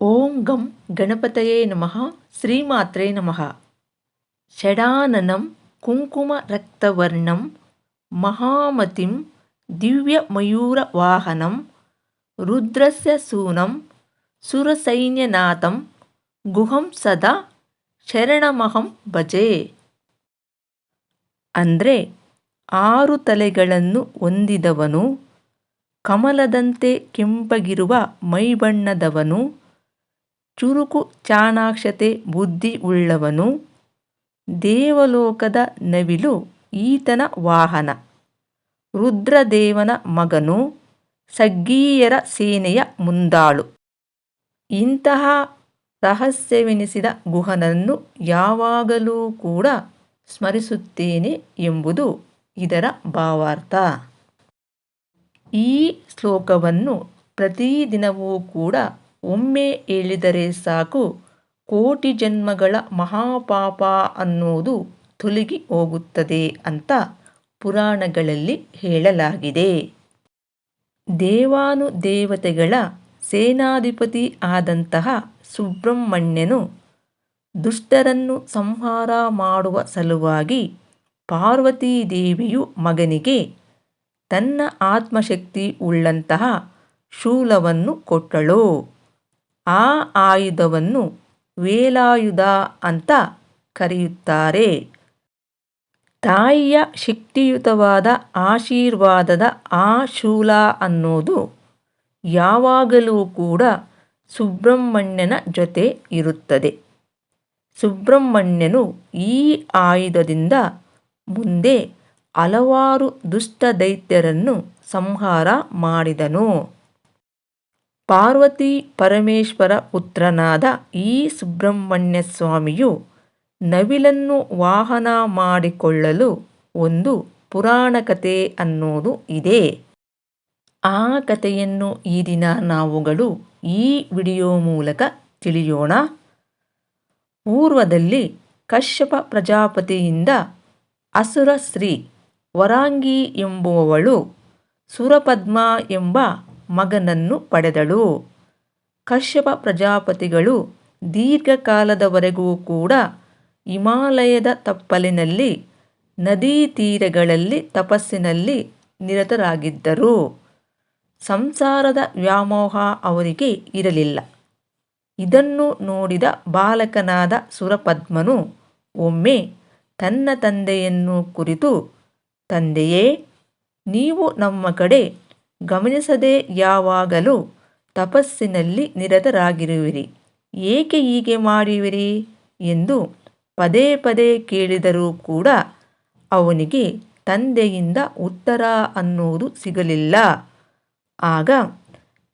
ಓಂ ಗಂ ಗಣಪತಯೇ ನಮಃ, ಶ್ರೀಮಾತ್ರೇ ನಮಃ. ಷಡಾನನಂ ಕುಂಕುಮರಕ್ತವರ್ಣಂ, ಮಹಾಮತಿಂ ದಿವ್ಯಮಯೂರವಾಹನಂ, ರುದ್ರಸ್ಯ ಸೂನಂ, ಸುರಸೈನ್ಯನಾಥಂ, ಗುಹಂ ಸದಾ, ಶರಣಮಹಂ ಭಜೆ. ಅಂದರೆ ಆರು ತಲೆಗಳನ್ನು ಹೊಂದಿದವನು, ಕಮಲದಂತೆ ಕೆಂಪಗಿರುವ ಮೈಬಣ್ಣದವನು ಚುರುಕು ಚಾಣಾಕ್ಷತೆ ಬುದ್ಧಿ ಉಳ್ಳವನು. ದೇವಲೋಕದ ನವಿಲು ಈತನ ವಾಹನ. ರುದ್ರದೇವನ ಮಗನು ಸಗ್ಗೀಯರ ಸೇನೆಯ ಮುಂದಾಳು. ಇಂತಹ ರಹಸ್ಯವೆನಿಸಿದ ಗುಹನನ್ನು ಯಾವಾಗಲೂ ಕೂಡ ಸ್ಮರಿಸುತ್ತೇನೆ ಎಂಬುದು ಇದರ ಭಾವಾರ್ಥ. ಈ ಶ್ಲೋಕವನ್ನು ಪ್ರತಿದಿನವೂ ಕೂಡ ಒಮ್ಮೆ ಹೇಳಿದರೆ ಸಾಕು, ಕೋಟಿ ಜನ್ಮಗಳ ಮಹಾಪಾಪ ಅನ್ನೋದು ತೊಲಗಿ ಹೋಗುತ್ತದೆ ಅಂತ ಪುರಾಣಗಳಲ್ಲಿ ಹೇಳಲಾಗಿದೆ. ದೇವಾನುದೇವತೆಗಳ ಸೇನಾಧಿಪತಿ ಆದಂತಹ ಸುಬ್ರಹ್ಮಣ್ಯನು ದುಷ್ಟರನ್ನು ಸಂಹಾರ ಮಾಡುವ ಸಲುವಾಗಿ ಪಾರ್ವತೀದೇವಿಯು ಮಗನಿಗೆ ತನ್ನ ಆತ್ಮಶಕ್ತಿ ಉಳ್ಳಂತಹ ಶೂಲವನ್ನು ಕೊಟ್ಟಳು. ಆ ಆಯುಧವನ್ನು ವೇಲಾಯುಧ ಅಂತ ಕರೆಯುತ್ತಾರೆ. ತಾಯಿಯ ಶಕ್ತಿಯುತವಾದ ಆಶೀರ್ವಾದದ ಆ ಶೂಲ ಅನ್ನೋದು ಯಾವಾಗಲೂ ಕೂಡ ಸುಬ್ರಹ್ಮಣ್ಯನ ಜೊತೆ ಇರುತ್ತದೆ. ಸುಬ್ರಹ್ಮಣ್ಯನು ಈ ಆಯುಧದಿಂದ ಮುಂದೆ ಹಲವಾರು ದುಷ್ಟ ದೈತ್ಯರನ್ನು ಸಂಹಾರ ಮಾಡಿದನು. ಪಾರ್ವತಿ ಪರಮೇಶ್ವರ ಪುತ್ರನಾದ ಈ ಸುಬ್ರಹ್ಮಣ್ಯ ಸ್ವಾಮಿಯು ನವಿಲನ್ನು ವಾಹನ ಮಾಡಿಕೊಳ್ಳಲು ಒಂದು ಪುರಾಣ ಕಥೆ ಅನ್ನೋದು ಇದೆ. ಆ ಕಥೆಯನ್ನು ಈ ದಿನ ನಾವುಗಳು ಈ ವಿಡಿಯೋ ಮೂಲಕ ತಿಳಿಯೋಣ. ಪೂರ್ವದಲ್ಲಿ ಕಶ್ಯಪ ಪ್ರಜಾಪತಿಯಿಂದ ಅಸುರಶ್ರೀ ವರಾಂಗಿ ಎಂಬುವವಳು ಸುರಪದ್ಮ ಎಂಬ ಮಗನನ್ನು ಪಡೆದಳು. ಕಶ್ಯಪ ಪ್ರಜಾಪತಿಗಳು ದೀರ್ಘಕಾಲದವರೆಗೂ ಕೂಡ ಹಿಮಾಲಯದ ತಪ್ಪಲಿನಲ್ಲಿ, ನದೀ ತೀರಗಳಲ್ಲಿ ತಪಸ್ಸಿನಲ್ಲಿ ನಿರತರಾಗಿದ್ದರು. ಸಂಸಾರದ ವ್ಯಾಮೋಹ ಅವರಿಗೆ ಇರಲಿಲ್ಲ. ಇದನ್ನು ನೋಡಿದ ಬಾಲಕನಾದ ಸುರಪದ್ಮನು, ಒಮ್ಮೆ ತನ್ನ ತಂದೆಯನ್ನು ಕುರಿತು, ತಂದೆಯೇ, ನೀವು ನಮ್ಮ ಕಡೆ ಗಮನಿಸದೆ ಯಾವಾಗಲೂ ತಪಸ್ಸಿನಲ್ಲಿ ನಿರತರಾಗಿರುವಿರಿ. ಏಕೆ ಹೀಗೆ ಮಾಡುವಿರಿ ಎಂದು ಪದೇ ಪದೇ ಕೇಳಿದರೂ ಕೂಡ ಅವನಿಗೆ ತಂದೆಯಿಂದ ಉತ್ತರ ಅನ್ನುವುದು ಸಿಗಲಿಲ್ಲ. ಆಗ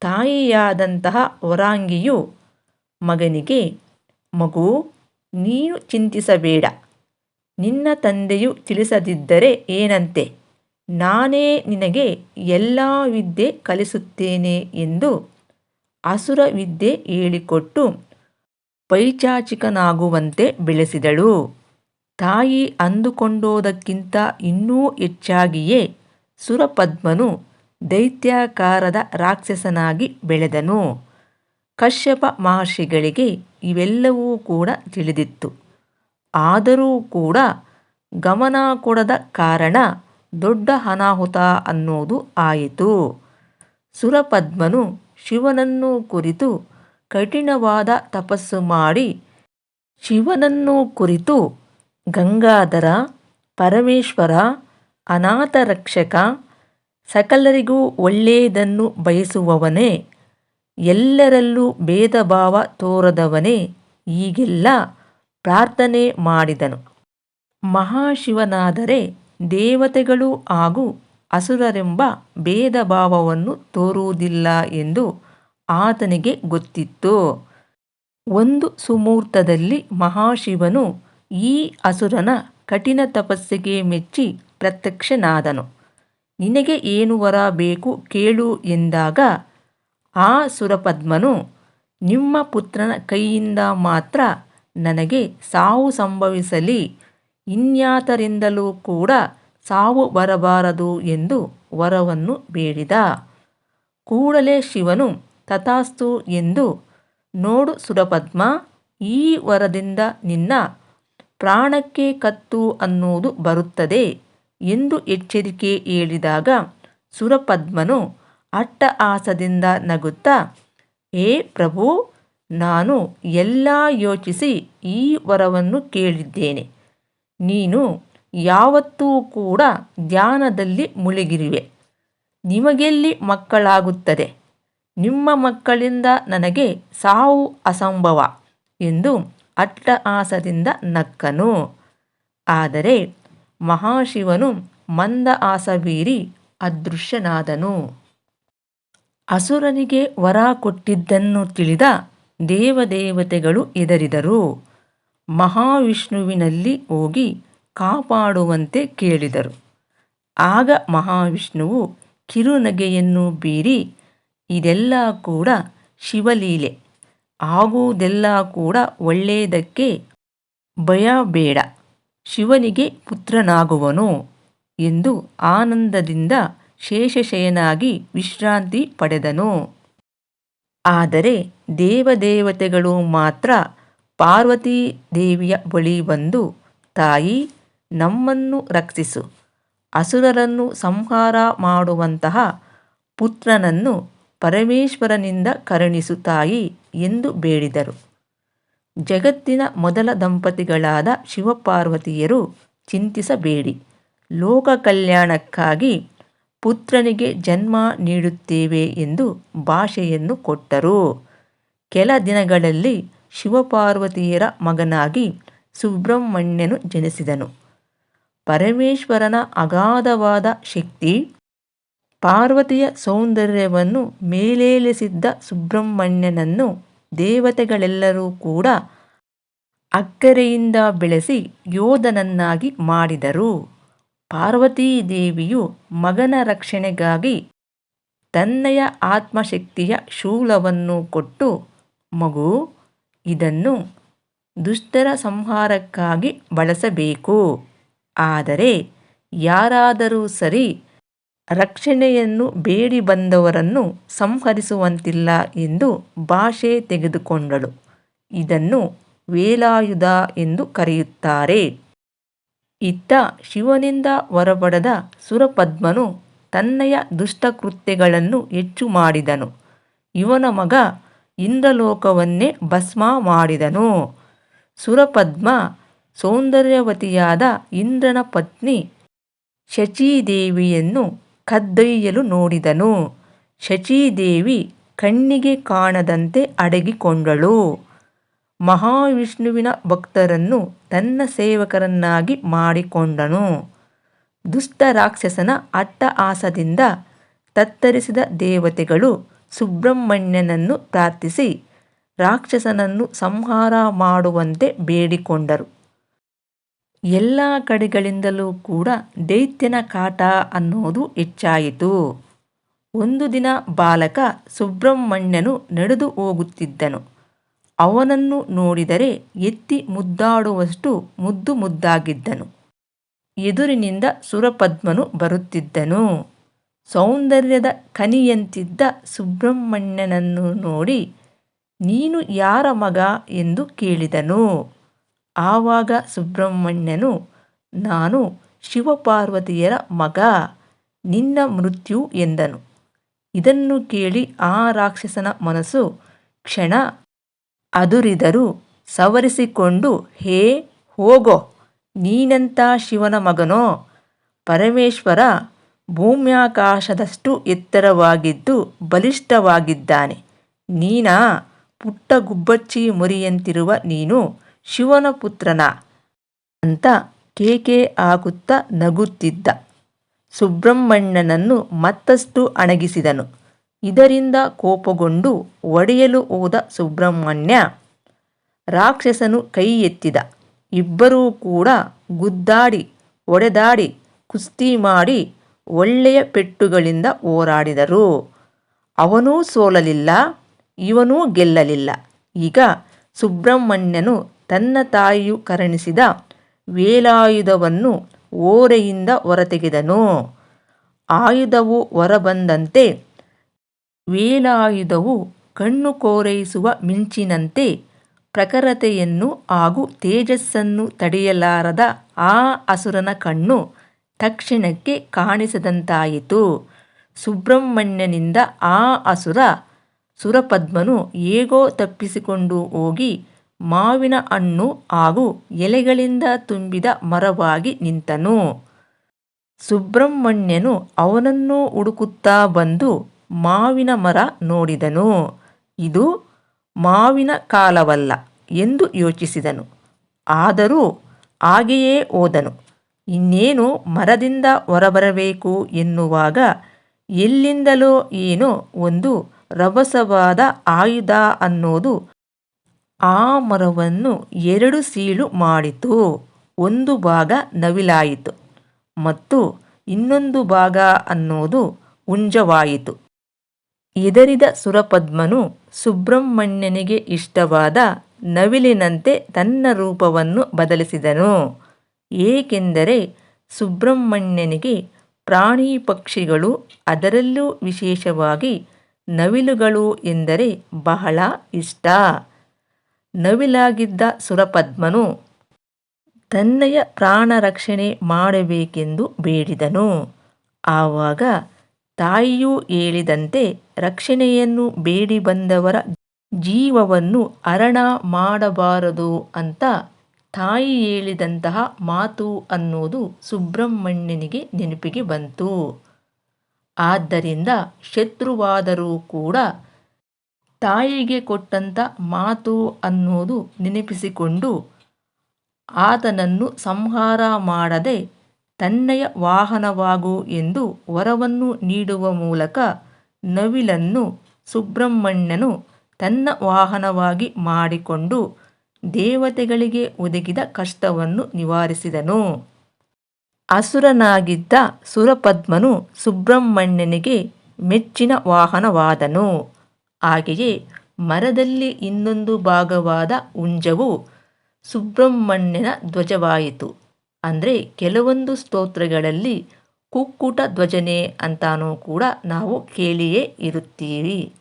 ತಾಯಿಯಾದಂತಹ ವರಾಂಗಿಯು ಮಗನಿಗೆ, ಮಗು, ನೀನು ಚಿಂತಿಸಬೇಡ. ನಿನ್ನ ತಂದೆಯು ತಿಳಿಸದಿದ್ದರೆ ಏನಂತೆ? ನಾನೇ ನಿನಗೆ ಎಲ್ಲ ವಿದ್ಯೆ ಕಲಿಸುತ್ತೇನೆ ಎಂದು ಅಸುರ ವಿದ್ಯೆ ಹೇಳಿಕೊಟ್ಟು ಪೈಚಾಚಿಕನಾಗುವಂತೆ ಬೆಳೆಸಿದಳು. ತಾಯಿ ಅಂದುಕೊಂಡೋದಕ್ಕಿಂತ ಇನ್ನೂ ಹೆಚ್ಚಾಗಿಯೇ ಸುರಪದ್ಮನು ದೈತ್ಯಾಕಾರದ ರಾಕ್ಷಸನಾಗಿ ಬೆಳೆದನು. ಕಶ್ಯಪ ಮಹರ್ಷಿಗಳಿಗೆ ಇವೆಲ್ಲವೂ ಕೂಡ ತಿಳಿದಿತ್ತು. ಆದರೂ ಕೂಡ ಗಮನ ಕೊಡದ ಕಾರಣ ದೊಡ್ಡ ಅನಾಹುತ ಅನ್ನೋದು ಆಯಿತು. ಸುರಪದ್ಮನು ಶಿವನನ್ನು ಕುರಿತು ಕಠಿಣವಾದ ತಪಸ್ಸು ಮಾಡಿ ಶಿವನನ್ನು ಕುರಿತು ಗಂಗಾಧರ, ಪರಮೇಶ್ವರ, ಅನಾಥ ರಕ್ಷಕ, ಸಕಲರಿಗೂ ಒಳ್ಳೆಯದನ್ನು ಬಯಸುವವನೇ, ಎಲ್ಲರಲ್ಲೂ ಭೇದ ಭಾವ ತೋರದವನೇ ಈಗೆಲ್ಲ ಪ್ರಾರ್ಥನೆ ಮಾಡಿದನು. ಮಹಾಶಿವನಾದರೆ ದೇವತೆಗಳು ಹಾಗೂ ಅಸುರರೆಂಬ ಭೇದ ಭಾವವನ್ನು ತೋರುವುದಿಲ್ಲ ಎಂದು ಆತನಿಗೆ ಗೊತ್ತಿತ್ತು. ಒಂದು ಸುಮೂರ್ತದಲ್ಲಿ ಮಹಾಶಿವನು ಈ ಅಸುರನ ಕಠಿಣ ತಪಸ್ಸಿಗೆ ಮೆಚ್ಚಿ ಪ್ರತ್ಯಕ್ಷನಾದನು. ನಿನಗೆ ಏನು ವರ ಬೇಕು ಕೇಳು ಎಂದಾಗ, ಆ ಸುರಪದ್ಮನು, ನಿಮ್ಮ ಪುತ್ರನ ಕೈಯಿಂದ ಮಾತ್ರ ನನಗೆ ಸಾವು ಸಂಭವಿಸಲಿ ಇನ್ಯಾತರಿಂದಲೂ ಕೂಡ ಸಾವು ಬರಬಾರದು ಎಂದು ವರವನ್ನು ಬೇಡಿದ. ಕೂಡಲೇ ಶಿವನು ತಥಾಸ್ತು ಎಂದು, ನೋಡು ಸುರಪದ್ಮ, ಈ ವರದಿಂದ ನಿನ್ನ ಪ್ರಾಣಕ್ಕೆ ಕತ್ತು ಅನ್ನುವುದು ಬರುತ್ತದೆ ಎಂದು ಎಚ್ಚರಿಕೆ ಹೇಳಿದಾಗ ಸುರಪದ್ಮನು ಅಟ್ಟಹಾಸದಿಂದ ನಗುತ್ತಾ, ಏ ಪ್ರಭು, ನಾನು ಎಲ್ಲ ಯೋಚಿಸಿ ಈ ವರವನ್ನು ಕೇಳಿದ್ದೇನೆ. ನೀನು ಯಾವತ್ತೂ ಕೂಡ ಧ್ಯಾನದಲ್ಲಿ ಮುಳುಗಿರುವೆ. ನಿಮಗೆಲ್ಲಿ ಮಕ್ಕಳಾಗುತ್ತದೆ? ನಿಮ್ಮ ಮಕ್ಕಳಿಂದ ನನಗೆ ಸಾವು ಅಸಂಭವ ಎಂದು ಅಟ್ಟಹಾಸದಿಂದ ನಕ್ಕನು. ಆದರೆ ಮಹಾಶಿವನು ಮಂದಹಾಸ ಬೀರಿ ಅದೃಶ್ಯನಾದನು. ಅಸುರನಿಗೆ ವರ ಕೊಟ್ಟಿದ್ದನ್ನು ತಿಳಿದ ದೇವದೇವತೆಗಳು ಹೆದರಿದರು. ಮಹಾವಿಷ್ಣುವಿನಲ್ಲಿ ಹೋಗಿ ಕಾಪಾಡುವಂತೆ ಕೇಳಿದರು. ಆಗ ಮಹಾವಿಷ್ಣುವು ಕಿರುನಗೆಯನ್ನು ಬೀರಿ, ಇದೆಲ್ಲ ಕೂಡ ಶಿವಲೀಲೆ. ಆಗುವುದೆಲ್ಲ ಕೂಡ ಒಳ್ಳೆಯದಕ್ಕೆ ಭಯ ಬೇಡ. ಶಿವನಿಗೆ ಪುತ್ರನಾಗುವನು ಎಂದು ಆನಂದದಿಂದ ಶೇಷಶಯನಾಗಿ ವಿಶ್ರಾಂತಿ ಪಡೆದನು. ಆದರೆ ದೇವದೇವತೆಗಳು ಮಾತ್ರ ಪಾರ್ವತೀ ದೇವಿಯ ಬಳಿ ಬಂದು, ತಾಯಿ, ನಮ್ಮನ್ನು ರಕ್ಷಿಸು. ಅಸುರರನ್ನು ಸಂಹಾರ ಮಾಡುವಂತಹ ಪುತ್ರನನ್ನು ಪರಮೇಶ್ವರನಿಂದ ಕರುಣಿಸು ತಾಯಿ ಎಂದು ಬೇಡಿದರು. ಜಗತ್ತಿನ ಮೊದಲ ದಂಪತಿಗಳಾದ ಶಿವಪಾರ್ವತಿಯರು ಚಿಂತಿಸಬೇಡಿ. ಲೋಕ ಕಲ್ಯಾಣಕ್ಕಾಗಿ ಪುತ್ರನಿಗೆ ಜನ್ಮ ನೀಡುತ್ತೇವೆ ಎಂದು ಭಾಷೆಯನ್ನು ಕೊಟ್ಟರು. ಕೆಲ ದಿನಗಳಲ್ಲಿ ಶಿವಪಾರ್ವತಿಯರ ಮಗನಾಗಿ ಸುಬ್ರಹ್ಮಣ್ಯನು ಜನಿಸಿದನು. ಪರಮೇಶ್ವರನ ಅಗಾಧವಾದ ಶಕ್ತಿ, ಪಾರ್ವತಿಯ ಸೌಂದರ್ಯವನ್ನು ಮೇಲೇಲಿಸಿದ್ದ ಸುಬ್ರಹ್ಮಣ್ಯನನ್ನು ದೇವತೆಗಳೆಲ್ಲರೂ ಕೂಡ ಅಕ್ಕರೆಯಿಂದ ಬೆಳೆಸಿ ಯೋಧನನ್ನಾಗಿ ಮಾಡಿದರು. ಪಾರ್ವತೀದೇವಿಯು ಮಗನ ರಕ್ಷಣೆಗಾಗಿ ತನ್ನಯ ಆತ್ಮಶಕ್ತಿಯ ಶೂಲವನ್ನು ಕೊಟ್ಟು, ಮಗು ಇದನ್ನು ದುಷ್ಟರ ಸಂಹಾರಕ್ಕಾಗಿ ಬಳಸಬೇಕು. ಆದರೆ ಯಾರಾದರೂ ಸರಿ ರಕ್ಷಣೆಯನ್ನು ಬೇಡಿ ಬಂದವರನ್ನು ಸಂಹರಿಸುವಂತಿಲ್ಲ ಎಂದು ಭಾಷೆ ತೆಗೆದುಕೊಂಡಳು. ಇದನ್ನು ವೇಲಾಯುಧ ಎಂದು ಕರೆಯುತ್ತಾರೆ. ಇತ್ತ ಶಿವನಿಂದ ಹೊರಬಡದ ಸುರಪದ್ಮನು ತನ್ನಯ ದುಷ್ಟಕೃತ್ಯಗಳನ್ನು ಹೆಚ್ಚು ಮಾಡಿದನು. ಇವನ ಮಗ ಇಂದ್ರಲೋಕವನ್ನೇ ಭಸ್ಮ ಮಾಡಿದನು. ಸುರಪದ್ಮ ಸೌಂದರ್ಯವತಿಯಾದ ಇಂದ್ರನ ಪತ್ನಿ ಶಚೀದೇವಿಯನ್ನು ಕದ್ದೊಯ್ಯಲು ನೋಡಿದನು. ಶಚೀದೇವಿ ಕಣ್ಣಿಗೆ ಕಾಣದಂತೆ ಅಡಗಿಕೊಂಡಳು. ಮಹಾವಿಷ್ಣುವಿನ ಭಕ್ತರನ್ನು ತನ್ನ ಸೇವಕರನ್ನಾಗಿ ಮಾಡಿಕೊಂಡನು. ದುಷ್ಟ ರಾಕ್ಷಸನ ಅಟ್ಟಹಾಸದಿಂದ ತತ್ತರಿಸಿದ ದೇವತೆಗಳು ಸುಬ್ರಹ್ಮಣ್ಯನನ್ನು ಪ್ರಾರ್ಥಿಸಿ, ರಾಕ್ಷಸನನ್ನು ಸಂಹಾರ ಮಾಡುವಂತೆ ಬೇಡಿಕೊಂಡರು. ಎಲ್ಲ ಕಡೆಗಳಿಂದಲೂ ಕೂಡ ದೈತ್ಯನ ಕಾಟ ಅನ್ನೋದು ಹೆಚ್ಚಾಯಿತು. ಒಂದು ದಿನ ಬಾಲಕ ಸುಬ್ರಹ್ಮಣ್ಯನು ನಡೆದು ಹೋಗುತ್ತಿದ್ದನು. ಅವನನ್ನು ನೋಡಿದರೆ ಎತ್ತಿ ಮುದ್ದಾಡುವಷ್ಟು ಮುದ್ದು ಮುದ್ದಾಗಿದ್ದನು. ಎದುರಿನಿಂದ ಸುರಪದ್ಮನು ಬರುತ್ತಿದ್ದನು. ಸೌಂದರ್ಯದ ಕನಿಯಂತಿದ್ದ ಸುಬ್ರಹ್ಮಣ್ಯನನ್ನು ನೋಡಿ, ನೀನು ಯಾರ ಮಗ? ಎಂದು ಕೇಳಿದನು. ಆವಾಗ ಸುಬ್ರಹ್ಮಣ್ಯನು, ನಾನು ಶಿವಪಾರ್ವತಿಯರ ಮಗ, ನಿನ್ನ ಮೃತ್ಯು ಎಂದನು. ಇದನ್ನು ಕೇಳಿ ಆ ರಾಕ್ಷಸನ ಮನಸ್ಸು ಕ್ಷಣ ಅದುರಿದರು ಸವರಿಸಿಕೊಂಡು, ಹೇ, ಹೋಗೋ, ನೀನಂತ ಶಿವನ ಮಗನೋ? ಪರಮೇಶ್ವರ ಭೂಮ್ಯಾಕಾಶದಷ್ಟು ಎತ್ತರವಾಗಿದ್ದು ಬಲಿಷ್ಠವಾಗಿದ್ದಾನೆ. ನೀನಾ, ಪುಟ್ಟ ಗುಬ್ಬಚ್ಚಿ ಮರಿಯಂತಿರುವ ನೀನು ಶಿವನ ಪುತ್ರನ? ಅಂತ ಕೇಕೆ ಆಗುತ್ತ ನಗುತ್ತಿದ್ದ. ಸುಬ್ರಹ್ಮಣ್ಯನನ್ನು ಮತ್ತಷ್ಟು ಅಣಗಿಸಿದನು. ಇದರಿಂದ ಕೋಪಗೊಂಡು ಒಡೆಯಲು ಹೋದ ಸುಬ್ರಹ್ಮಣ್ಯ ರಾಕ್ಷಸನು ಕೈ ಎತ್ತಿದ. ಇಬ್ಬರೂ ಕೂಡ ಗುದ್ದಾಡಿ, ಒಡೆದಾಡಿ ಕುಸ್ತಿ ಮಾಡಿ ಒಳ್ಳೆಯ ಪೆಟ್ಟುಗಳಿಂದ ಹೋರಾಡಿದರು. ಅವನೂ ಸೋಲಲಿಲ್ಲ, ಇವನೂ ಗೆಲ್ಲಲಿಲ್ಲ. ಈಗ ಸುಬ್ರಹ್ಮಣ್ಯನು ತನ್ನ ತಾಯಿಯು ಕರುಣಿಸಿದ ವೇಲಾಯುಧವನ್ನು ಓರೆಯಿಂದ ಹೊರತೆಗೆದನು. ಆಯುಧವು ಹೊರಬಂದಂತೆ ವೇಲಾಯುಧವು ಕಣ್ಣು ಕೋರೈಸುವ ಮಿಂಚಿನಂತೆ ಪ್ರಖರತೆಯನ್ನು ಹಾಗೂ ತೇಜಸ್ಸನ್ನು ತಡೆಯಲಾರದ ಆ ಅಸುರನ ಕಣ್ಣು ತಕ್ಷಣಕ್ಕೆ ಕಾಣಿಸದಂತಾಯಿತು. ಸುಬ್ರಹ್ಮಣ್ಯನಿಂದ ಆ ಅಸುರ ಸುರಪದ್ಮನು ಹೇಗೋ ತಪ್ಪಿಸಿಕೊಂಡು ಹೋಗಿ ಮಾವಿನ ಹಣ್ಣು ಹಾಗೂ ಎಲೆಗಳಿಂದ ತುಂಬಿದ ಮರವಾಗಿ ನಿಂತನು. ಸುಬ್ರಹ್ಮಣ್ಯನು ಅವನನ್ನು ಹುಡುಕುತ್ತಾ ಬಂದು ಮಾವಿನ ಮರ ನೋಡಿದನು. ಇದು ಮಾವಿನ ಕಾಲವಲ್ಲ ಎಂದು ಯೋಚಿಸಿದನು. ಆದರೂ ಹಾಗೆಯೇ ಹೋದನು. ಇನ್ನೇನು ಮರದಿಂದ ಹೊರಬರಬೇಕು ಎನ್ನುವಾಗ ಎಲ್ಲಿಂದಲೋ ಏನೋ ಒಂದು ರಭಸವಾದ ಆಯುಧ ಅನ್ನೋದು ಆ ಮರವನ್ನು ಎರಡು ಸೀಳು ಮಾಡಿತು. ಒಂದು ಭಾಗ ನವಿಲಾಯಿತು ಮತ್ತು ಇನ್ನೊಂದು ಭಾಗ ಅನ್ನೋದು ಉಂಜವಾಯಿತು. ಹೆದರಿದ ಸುರಪದ್ಮನು ಸುಬ್ರಹ್ಮಣ್ಯನಿಗೆ ಇಷ್ಟವಾದ ನವಿಲಿನಂತೆ ತನ್ನ ರೂಪವನ್ನು ಬದಲಿಸಿದನು. ಏಕೆಂದರೆ ಸುಬ್ರಹ್ಮಣ್ಯನಿಗೆ ಪ್ರಾಣಿ ಪಕ್ಷಿಗಳು ಅದರಲ್ಲೂ ವಿಶೇಷವಾಗಿ ನವಿಲುಗಳು ಎಂದರೆ ಬಹಳ ಇಷ್ಟ. ನವಿಲಾಗಿದ್ದ ಸುರಪದ್ಮನು ತನ್ನಯ ಪ್ರಾಣ ರಕ್ಷಣೆ ಮಾಡಬೇಕೆಂದು ಬೇಡಿದನು. ಆವಾಗ ತಾಯಿಯು ಹೇಳಿದಂತೆ ರಕ್ಷಣೆಯನ್ನು ಬೇಡಿ ಬಂದವರ ಜೀವವನ್ನು ಅರಣ ಮಾಡಬಾರದು ಅಂತ ತಾಯಿ ಹೇಳಿದಂತಹ ಮಾತು ಅನ್ನೋದು ಸುಬ್ರಹ್ಮಣ್ಯನಿಗೆ ನೆನಪಿಗೆ ಬಂತು. ಆದ್ದರಿಂದ ಶತ್ರುವಾದರೂ ಕೂಡ ತಾಯಿಗೆ ಕೊಟ್ಟಂಥ ಮಾತು ಅನ್ನೋದು ನೆನಪಿಸಿಕೊಂಡು ಆತನನ್ನು ಸಂಹಾರ ಮಾಡದೆ ತನ್ನಯ ವಾಹನವಾಗು ಎಂದು ವರವನ್ನು ನೀಡುವ ಮೂಲಕ ನವಿಲನ್ನು ಸುಬ್ರಹ್ಮಣ್ಯನು ತನ್ನ ವಾಹನವಾಗಿ ಮಾಡಿಕೊಂಡು ದೇವತೆಗಳಿಗೆ ಒದಗಿದ ಕಷ್ಟವನ್ನು ನಿವಾರಿಸಿದನು. ಅಸುರನಾಗಿದ್ದ ಸುರಪದ್ಮನು ಸುಬ್ರಹ್ಮಣ್ಯನಿಗೆ ಮೆಚ್ಚಿನ ವಾಹನವಾದನು. ಹಾಗೆಯೇ ಮರದಲ್ಲಿ ಇನ್ನೊಂದು ಭಾಗವಾದ ಉಂಜವು ಸುಬ್ರಹ್ಮಣ್ಯನ ಧ್ವಜವಾಯಿತು. ಅಂದರೆ ಕೆಲವೊಂದು ಸ್ತೋತ್ರಗಳಲ್ಲಿ ಕುಕ್ಕುಟ ಧ್ವಜನೆ ಅಂತಾನೂ ಕೂಡ ನಾವು ಕೇಳಿಯೇ ಇರುತ್ತೀರಿ.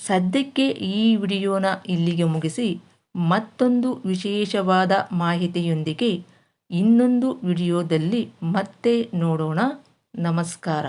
ಸದ್ಯಕ್ಕೆ ಈ ವಿಡಿಯೋನ ಇಲ್ಲಿಗೆ ಮುಗಿಸಿ. ಮತ್ತೊಂದು ವಿಶೇಷವಾದ ಮಾಹಿತಿಯೊಂದಿಗೆ ಇನ್ನೊಂದು ವಿಡಿಯೋದಲ್ಲಿ ಮತ್ತೆ ನೋಡೋಣ. ನಮಸ್ಕಾರ.